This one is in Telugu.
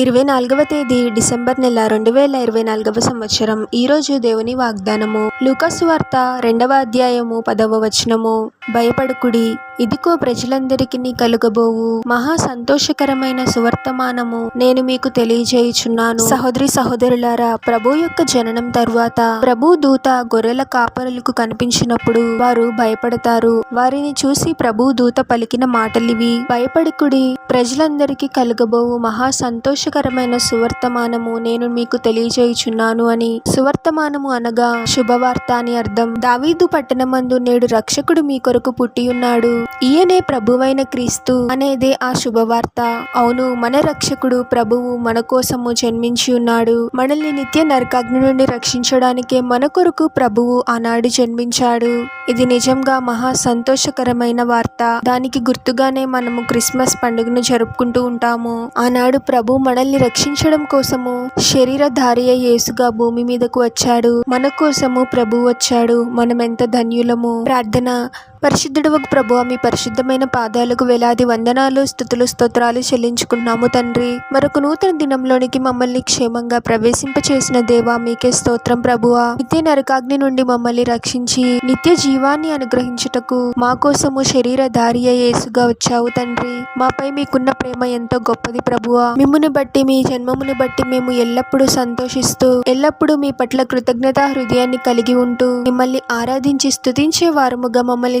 ఇరవై నాలుగవ తేదీ డిసెంబర్ నెల రెండు వేల ఇరవై నాలుగవ సంవత్సరం. ఈరోజు దేవుని వాగ్దానము. లూకాసు వార్త రెండవ అధ్యాయము పదవ వచనము. భయపడుకుడి ఇదిగో ప్రజలందరికీ కలుగబోవు. మహా సంతోషకరమైన సువర్తమానము నేను మీకు తెలియజేయుచున్నాను. సహోదరి సహోదరులారా ప్రభు యొక్క జననం తరువాత ప్రభు దూత గొర్రెల కాపరులకు కనిపించినప్పుడు వారు భయపడతారు. వారిని చూసి ప్రభు దూత పలికిన మాటలివి. భయపడుకుడి ప్రజలందరికీ కలుగబోవు. మహా సంతోషకరమైన సువర్తమానము నేను మీకు తెలియజేయుచున్నాను అని సువర్తమానము అనగా శుభవార్త అని అర్థం. దావీదు పట్టణమందు నేడు రక్షకుడు మీ కొరకు పుట్టియున్నాడు. ఈయనే ప్రభువైన క్రీస్తు అనేదే ఆ శుభవార్త. అవును మన రక్షకుడు ప్రభువు మన కోసము జన్మించి ఉన్నాడు. మనల్ని నిత్య నరకాగ్ని నుండి రక్షించడానికే మన కొరకు ప్రభువు ఆనాడు జన్మించాడు. ఇది నిజంగా మహా సంతోషకరమైన వార్త. దానికి గుర్తుగానే మనము క్రిస్మస్ పండుగను జరుపుకుంటూ ఉంటాము. ఆనాడు ప్రభు మనల్ని రక్షించడం కోసము శరీరధారి అయి యేసుగా భూమి మీదకు వచ్చాడు. మన కోసము ప్రభు వచ్చాడు. మనం ఎంత ధన్యులము. ప్రార్థన పరిశుద్ధుడు ప్రభు మీ పరిశుద్ధమైన పాదాలకు వేలాది వందనాలు స్థుతులు స్తోత్రాలు చెల్లించుకున్నాము తండ్రి. మరొక నూతన దినంలోనికి మమ్మల్ని క్షేమంగా ప్రవేశింపచేసిన దేవా మీకే స్తోత్రం ప్రభువా. నిత్య నరకాగ్ని నుండి మమ్మల్ని రక్షించి నిత్య జీవాన్ని అనుగ్రహించుటకు మా కోసము శరీర దారి యేసుగా వచ్చావు తండ్రి. మాపై మీకున్న ప్రేమ ఎంతో గొప్పది ప్రభువా. మిమ్మును బట్టి మీ జన్మమును బట్టి మేము ఎల్లప్పుడూ సంతోషిస్తూ ఎల్లప్పుడూ మీ పట్ల కృతజ్ఞతా హృదయాన్ని కలిగి ఉంటూ మిమ్మల్ని ఆరాధించి స్తుతించే వారముగా మమ్మల్ని